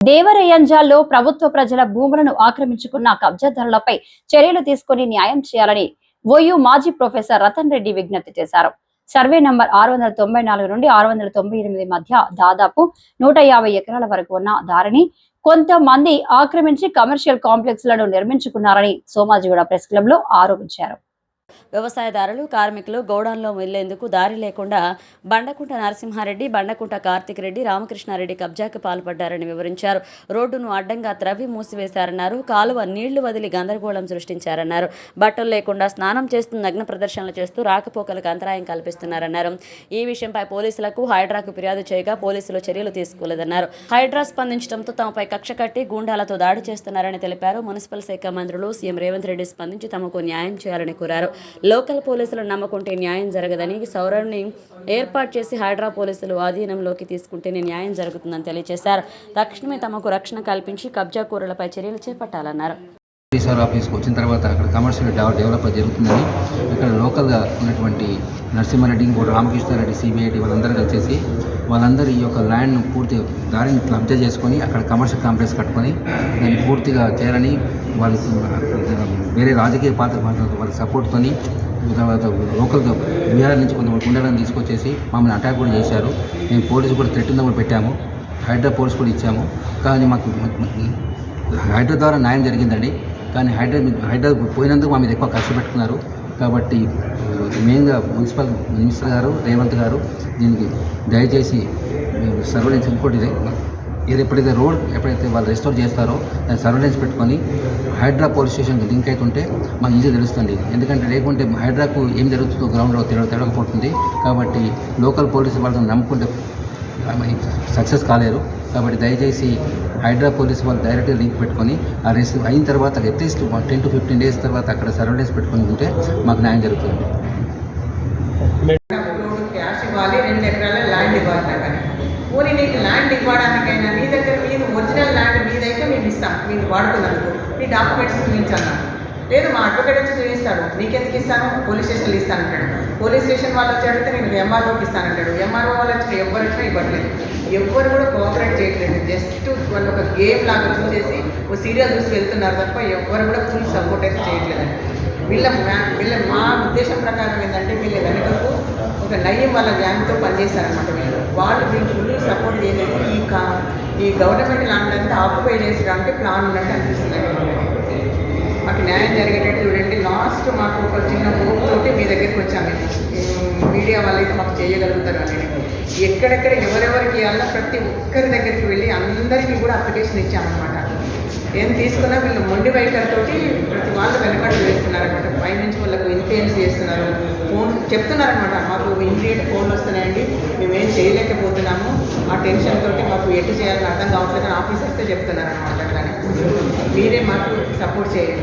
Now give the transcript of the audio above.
దేవరయంజాల్లో ప్రభుత్వ ప్రజల భూములను ఆక్రమించుకున్న కబ్జాదారులపై చర్యలు తీసుకుని న్యాయం చేయాలని ఓయూ మాజీ ప్రొఫెసర్ రతన్ రెడ్డి విజ్ఞప్తి చేశారు. సర్వే నంబర్ ఆరు వందల తొంభై నాలుగు నుండి ఆరు వందల తొంభై ఎనిమిది మధ్య దాదాపు నూట యాభై ఎకరాల వరకు ఉన్న దారిని కొంతమంది ఆక్రమించి కమర్షియల్ కాంప్లెక్స్లను నిర్మించుకున్నారని సోమాజిగూడ ప్రెస్ క్లబ్లో ఆరోపించారు. వ్యవసాయదారులు కార్మికులు గోడౌన్లో వెళ్ళేందుకు దారి లేకుండా బండకుంట నరసింహారెడ్డి బండకుంట కార్తిక్ రెడ్డి రామకృష్ణారెడ్డి కబ్జాకు పాల్పడ్డారని వివరించారు. రోడ్డును అడ్డంగా త్రవ్వి మూసివేశారన్నారు. కాలువ నీళ్ళు వదిలి గందరగోళం సృష్టించారన్నారు. బట్టలు లేకుండా స్నానం చేస్తూ నగ్న ప్రదర్శనలు చేస్తూ రాకపోకలకు అంతరాయం కల్పిస్తున్నారన్నారు. ఈ విషయంపై పోలీసులకు హైడ్రాకు ఫిర్యాదు చేయగా పోలీసులు చర్యలు తీసుకోలేదన్నారు. హైడ్రా స్పందించడంతో తమపై కక్ష కట్టి గూండాలతో దాడి చేస్తున్నారని తెలిపారు. మున్సిపల్ శాఖ మంత్రులు సీఎం రేవంత్ రెడ్డి స్పందించి తమకు న్యాయం చేయాలని కోరారు. లోకల్ పోలీసులు నమ్మకుంటే న్యాయం జరగదని సౌరవ్ని ఏర్పాటు చేసి హైడ్రా పోలీసులు ఆధీనంలోకి తీసుకుంటేనే న్యాయం జరుగుతుందని తెలియజేశారు. తక్షణమే తమకు రక్షణ కల్పించి కబ్జా కూరలపై చర్యలు చేపట్టాలన్నారు. ఆఫీసర్ ఆఫీస్కి వచ్చిన తర్వాత అక్కడ కమర్షియల్ డెవలప్ జరుగుతుందని ఇక్కడ లోకల్గా ఉన్నటువంటి నరసింహారెడ్డి ఇంకో రామకృష్ణారెడ్డి సిబిఐటి వాళ్ళందరూ కలిసేసి వాళ్ళందరూ ఈ యొక్క ల్యాండ్ను పూర్తి దారిని కబ్జా చేసుకొని అక్కడ కమర్షియల్ కాంప్లెక్స్ కట్టుకొని దాన్ని పూర్తిగా చేరని వాళ్ళ వేరే రాజకీయ పాత్ర వాళ్ళ సపోర్ట్తోని తర్వాత లోకల్గా బీహార్ నుంచి కొంతమంది గుండెలను తీసుకొచ్చేసి మమ్మల్ని అటాక్ కూడా చేశారు. మేము పోలీసు కూడా థ్రెట్ కూడా పెట్టాము. హైడ్రా పోలీస్ కూడా ఇచ్చాము. కానీ మాకు హైడ్రా ద్వారా న్యాయం జరిగిందండి. కానీ హైడ్రా హైదరాబాద్ పోయినందుకు మా మీద ఎక్కువ ఖర్చు పెట్టుకున్నారు కాబట్టి మెయిన్గా మున్సిపల్ మినిస్టర్ గారు రేవంత్ గారు దీనికి దయచేసి సర్వేలెన్స్ ఇంకోటి ఇది, ఏది ఎప్పుడైతే రోడ్ ఎప్పుడైతే వాళ్ళు రెస్టోర్ చేస్తారో దాన్ని సర్వేలెన్స్ పెట్టుకొని హైడ్రా పోలీస్ స్టేషన్కి లింక్ అవుతుంటే మాకు ఈజీ తెలుస్తుంది. ఎందుకంటే లేకుంటే హైడ్రాకు ఏం జరుగుతుందో గ్రౌండ్లో తెలియ తెలియకపోతుంది కాబట్టి లోకల్ పోలీసు వాళ్ళని నమ్ముకుంటే సక్సెస్ కాలేరు. కాబట్టి దయచేసి హైడ్రా పోలీస్ వాళ్ళు డైరెక్ట్గా లింక్ పెట్టుకొని ఆ రిసీవ్ అయిన తర్వాత at least ten to fifteen days తర్వాత అక్కడ సర్వేలెన్స్ పెట్టుకుని ఉంటే మాకు న్యాయం జరుగుతుంది. క్యాష్ ఇవ్వాలి రెండు ఎకరాల ల్యాండ్ ఇవ్వాలి నాకు పోనీ నీకు ల్యాండ్ ఇవ్వడానికైనా మీ దగ్గర మీరు ఒరిజినల్ ల్యాండ్ మీదైతే మేము ఇస్తాం. మీరు వాడుకున్నందుకు. మీ డాక్యుమెంట్స్ చూపించాను లేదు మా అడ్వకేట్ వచ్చి చూపిస్తాడు నీకెందుకు ఇస్తాను? పోలీస్ స్టేషన్లో ఇస్తాను అంటాడు. పోలీస్ స్టేషన్ వాళ్ళు వచ్చి అడిగితే నేను ఎంఆర్ఓకి ఇస్తానంటాడు ఎంఆర్ఓ వాళ్ళు వచ్చి ఎవరు వచ్చినా ఇవ్వట్లేదు. ఎవ్వరు కూడా కోఆపరేట్ చేయట్లేదు. జస్ట్ వాళ్ళు ఒక గేమ్ లాగా చూసేసి ఒక సీరియల్ చూసి వెళ్తున్నారు తప్ప ఎవ్వరు కూడా ఫుల్ సపోర్ట్ అయితే చేయట్లేదండి వీళ్ళ మ్యా- వీళ్ళ మా ఉద్దేశం ప్రకారం ఏంటంటే వీళ్ళ వెనుకకు ఒక నయ్యం వాళ్ళ గ్యాంగ్తో పనిచేశారనమాట వీళ్ళు. వాళ్ళు వీళ్ళు ఫుల్ సపోర్ట్ చేయలేదు ఈ కా ఈ గవర్నమెంట్ లాంటి అంతా ఆక్యుపై చేసడానికి ప్లాన్ ఉన్నట్టు అనిపిస్తుంది. జరిగేటట్టు చూడండి. లాస్ట్ మాకు ఒక చిన్న హోప్ తోటి మీ దగ్గరికి వచ్చాము మీడియా వాళ్ళైతే మాకు చేయగలుగుతారు అనేది ఎక్కడెక్కడ ఎవరెవరికి ఇవ్వాలో ప్రతి ఒక్కరి దగ్గరికి వెళ్ళి అందరికీ కూడా అప్లికేషన్ ఇచ్చామన్నమాట. ఏం తీసుకున్నా వీళ్ళు మొండి వైఖరితోటి ప్రతి వాళ్ళు వెనకడుగు వేస్తున్నారనమాట పై నుంచి వాళ్ళకు ఇన్ఫ్లుయెన్స్ చేస్తున్నారు. ఫోన్ చెప్తున్నారనమాట మాకు ఇమీడియట్ ఫోన్లు వస్తున్నాయండి. మేమేం చేయలేకపోతున్నాము. ఆ టెన్షన్ తోటి మాకు ఎటు చేయాలని అర్థం కావట్లేదు ఆఫీసర్స్తో చెప్తున్నారనమాట అట్లానే. మీరే మాకు సపోర్ట్ చేయండి.